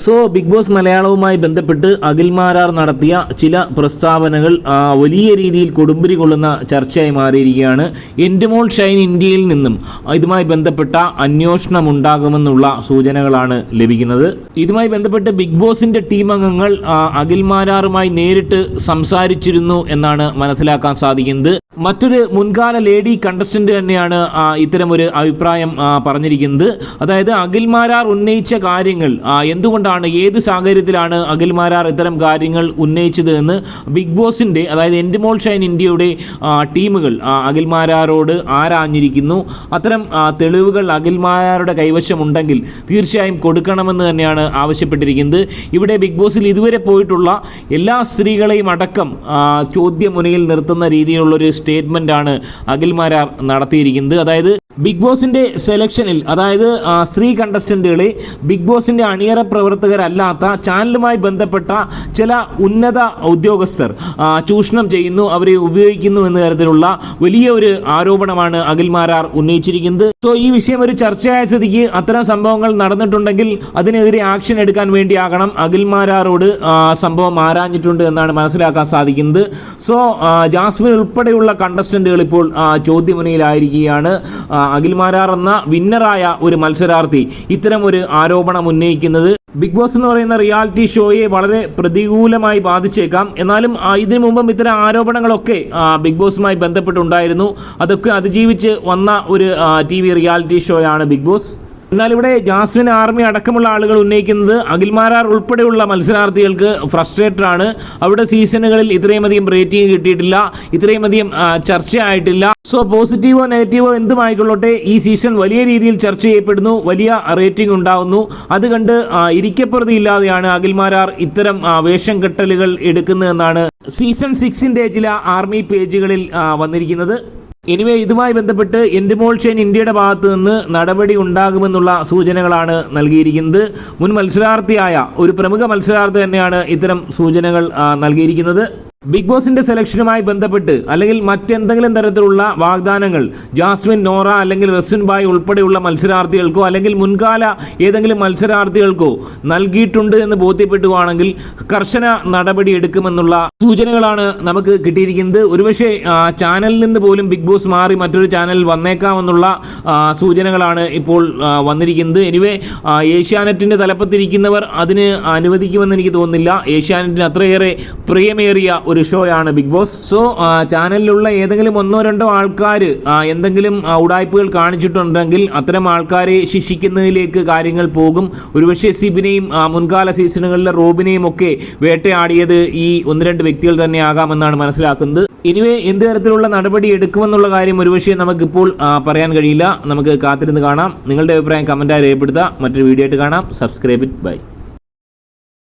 So big boss മലയാളവുമായി ബന്ധപ്പെട്ട് അഖിൽ മാരാർ നടത്തിയ ചില പ്രസ്താവനകൾ വലിയ രീതിയിൽ കൊടുമ്പിരി കൊള്ളുന്ന ചർച്ചയായി മാറിയിരിക്കുകയാണ്. എൻഡുമോൾ ഷൈൻ ഇന്ത്യയിൽ നിന്നും ഇതുമായി ബന്ധപ്പെട്ട അന്വേഷണം ഉണ്ടാകുമെന്നുള്ള സൂചനകളാണ് ലഭിക്കുന്നത്. ഇതുമായി ബന്ധപ്പെട്ട് ബിഗ് ബോസിന്റെ ടീം അംഗങ്ങൾ അഖിൽ മാരാറുമായി നേരിട്ട് സംസാരിച്ചിരുന്നു എന്നാണ് മനസ്സിലാക്കാൻ സാധിക്കുന്നത്. മറ്റൊരു മുൻകാല ലേഡി കണ്ടസ്റ്റന്റ് തന്നെയാണ് ഇത്തരം ഇത്തരമൊരു അഭിപ്രായം പറഞ്ഞിരിക്കുന്നത്. അതായത് അഖിൽമാരാർ ഉന്നയിച്ച കാര്യങ്ങൾ എന്തുകൊണ്ടാണ് ഏത് സാഹചര്യത്തിലാണ് അഖിൽമാരാർ ഇത്തരം കാര്യങ്ങൾ ഉന്നയിച്ചത് എന്ന് ബിഗ് ബോസിന്റെ അതായത് എൻഡിമോൾ ഷൈൻ ഇന്ത്യയുടെ ടീമുകൾ അഖിൽമാരാരോട് ആരാഞ്ഞിരിക്കുന്നു. അത്തരം തെളിവുകൾ അഖിൽമാരാരുടെ കൈവശമുണ്ടെങ്കിൽ തീർച്ചയായും കൊടുക്കണമെന്ന് തന്നെയാണ് ആവശ്യപ്പെട്ടിരിക്കുന്നത്. ഇവിടെ ബിഗ് ബോസിൽ ഇതുവരെ പോയിട്ടുള്ള എല്ലാ സ്ത്രീകളെയും അടക്കം ചോദ്യമുനയിൽ നിർത്തുന്ന രീതിയിലുള്ള ഒരു അഖിൽ മാരാർ നടത്തിയിരിക്കുന്നത്. അതായത് ബിഗ് ബോസിന്റെ സെലക്ഷനിൽ അതായത് സ്ത്രീ കണ്ടസ്റ്റന്റുകളെ ബിഗ് ബോസിന്റെ അണിയറ പ്രവർത്തകരല്ലാത്ത ചാനലുമായി ബന്ധപ്പെട്ട ചില ഉന്നത ഉദ്യോഗസ്ഥർ ചൂഷണം ചെയ്യുന്നു അവരെ ഉപയോഗിക്കുന്നു എന്ന തരത്തിലുള്ള വലിയ ഒരു ആരോപണമാണ് അഖിൽമാരാർ ഉന്നയിച്ചിരിക്കുന്നത്. സോ ഈ വിഷയം ഒരു ചർച്ചയായ സ്ഥിതിക്ക് അത്തരം സംഭവങ്ങൾ നടന്നിട്ടുണ്ടെങ്കിൽ അതിനെതിരെ ആക്ഷൻ എടുക്കാൻ വേണ്ടിയാകണം അഖിൽമാരാറോട് സംഭവം ആരാഞ്ഞിട്ടുണ്ട് എന്നാണ് മനസ്സിലാക്കാൻ സാധിക്കുന്നത്. സോ ജാസ്മിൻ ഉൾപ്പെടെയുള്ള കണ്ടസ്റ്റന്റുകൾ ഇപ്പോൾ ചോദ്യമുനയിലായിരിക്കുകയാണ്. അഖിൽമാരാർ എന്ന വിന്നറായ ഒരു മത്സരാർത്ഥി. ഇത്തരം ഒരു ആരോപണം ഉന്നയിക്കുന്നത് ബിഗ് ബോസ് എന്ന് പറയുന്ന റിയാലിറ്റി ഷോയെ വളരെ പ്രതികൂലമായി ബാധിച്ചേക്കാം. എന്നാലും ഇതിനു മുമ്പും ഇത്തരം ആരോപണങ്ങളൊക്കെ ബിഗ് ബോസുമായി ബന്ധപ്പെട്ടുണ്ടായിരുന്നു. അതൊക്കെ അതിജീവിച്ച് വന്ന ഒരു ടി റിയാലിറ്റി ഷോയാണ് ബിഗ് ബോസ്. എന്നാൽ ഇവിടെ ജാസ്മിൻ ആർമി അടക്കമുള്ള ആളുകൾ ഉന്നയിക്കുന്നത് അഖിൽമാരാർ ഉൾപ്പെടെയുള്ള മത്സരാർത്ഥികൾക്ക് ഫ്രസ്ട്രേറ്റഡ് ആണ്. അവിടെ സീസണുകളിൽ ഇത്രയും അധികം റേറ്റിംഗ് കിട്ടിയിട്ടില്ല. ഇത്രയും അധികം ചർച്ചയായിട്ടില്ല. സോ പോസിറ്റീവോ നെഗറ്റീവോ എന്തുമായിക്കൊള്ളട്ടെ ഈ സീസൺ വലിയ രീതിയിൽ ചർച്ച ചെയ്യപ്പെടുന്നു. വലിയ റേറ്റിംഗ് ഉണ്ടാവുന്നു. അത് കണ്ട് ആ, ഇരിക്കപ്പുറതി ഇല്ലാതെയാണ് അഖിൽമാരാർ ഇത്തരം വേഷം കെട്ടലുകൾ എടുക്കുന്നതെന്നാണ് സീസൺ സിക്സിന്റെ ചില ആർമി പേജുകളിൽ വന്നിരിക്കുന്നത്. എനിവേ ഇതുമായി ബന്ധപ്പെട്ട് എൻഡിമോൾ ചെയിൻ ഇന്ത്യയുടെ ഭാഗത്തു നിന്ന് നടപടി ഉണ്ടാകുമെന്നുള്ള സൂചനകളാണ് നൽകിയിരിക്കുന്നത്. മുൻ മത്സരാർത്ഥിയായ ഒരു പ്രമുഖ മത്സരാർത്ഥി തന്നെയാണ് ഇത്തരം സൂചനകൾ നൽകിയിരിക്കുന്നത്. ബിഗ് ബോസിന്റെ സെലക്ഷനുമായി ബന്ധപ്പെട്ട് അല്ലെങ്കിൽ മറ്റെന്തെങ്കിലും തരത്തിലുള്ള വാഗ്ദാനങ്ങൾ ജാസ്മിൻ നോറ അല്ലെങ്കിൽ റസ്വിൻ ബായ് ഉൾപ്പെടെയുള്ള മത്സരാർത്ഥികൾക്കോ അല്ലെങ്കിൽ മുൻകാല ഏതെങ്കിലും മത്സരാർത്ഥികൾക്കോ നൽകിയിട്ടുണ്ട് എന്ന് ബോധ്യപ്പെട്ടുവാണെങ്കിൽ കർശന നടപടി എടുക്കുമെന്നുള്ള സൂചനകളാണ് നമുക്ക് കിട്ടിയിരിക്കുന്നത്. ഒരുപക്ഷെ ചാനലിൽ നിന്ന് പോലും ബിഗ് ബോസ് മാറി മറ്റൊരു ചാനലിൽ വന്നേക്കാമെന്നുള്ള സൂചനകളാണ് ഇപ്പോൾ വന്നിരിക്കുന്നത്. എനിവേ ഏഷ്യാനെറ്റിന്റെ തലപ്പത്തിരിക്കുന്നവർ അതിന് അനുവദിക്കുമെന്ന് എനിക്ക് തോന്നുന്നില്ല. ഏഷ്യാനെറ്റിന് അത്രയേറെ പ്രിയമേറിയ ഒരു ഷോയാണ് ബിഗ് ബോസ്. സോ ചാനലിലുള്ള ഏതെങ്കിലും ഒന്നോ രണ്ടോ ആൾക്കാർ എന്തെങ്കിലും ഉടായ്പകൾ കാണിച്ചിട്ടുണ്ടെങ്കിൽ അത്തരം ആൾക്കാരെ ശിക്ഷിക്കുന്നതിലേക്ക് കാര്യങ്ങൾ പോകും. ഒരുപക്ഷെ സിബിനെയും മുൻകാല സീസണുകളിലെ റോബിനെയും ഒക്കെ വേട്ടയാടിയത് ഈ ഒന്ന് രണ്ട് വ്യക്തികൾ തന്നെ ആകാമെന്നാണ് മനസ്സിലാക്കുന്നത്. ഇനിവേ എന്ത് തരത്തിലുള്ള നടപടി എടുക്കുമെന്നുള്ള കാര്യം ഒരുപക്ഷെ നമുക്കിപ്പോൾ പറയാൻ കഴിയില്ല. നമുക്ക് കാത്തിരുന്ന് കാണാം. നിങ്ങളുടെ അഭിപ്രായം കമന്റായി രേഖപ്പെടുത്തുക മറ്റൊരു വീഡിയോ ആയിട്ട് കാണാം. Subscribe it by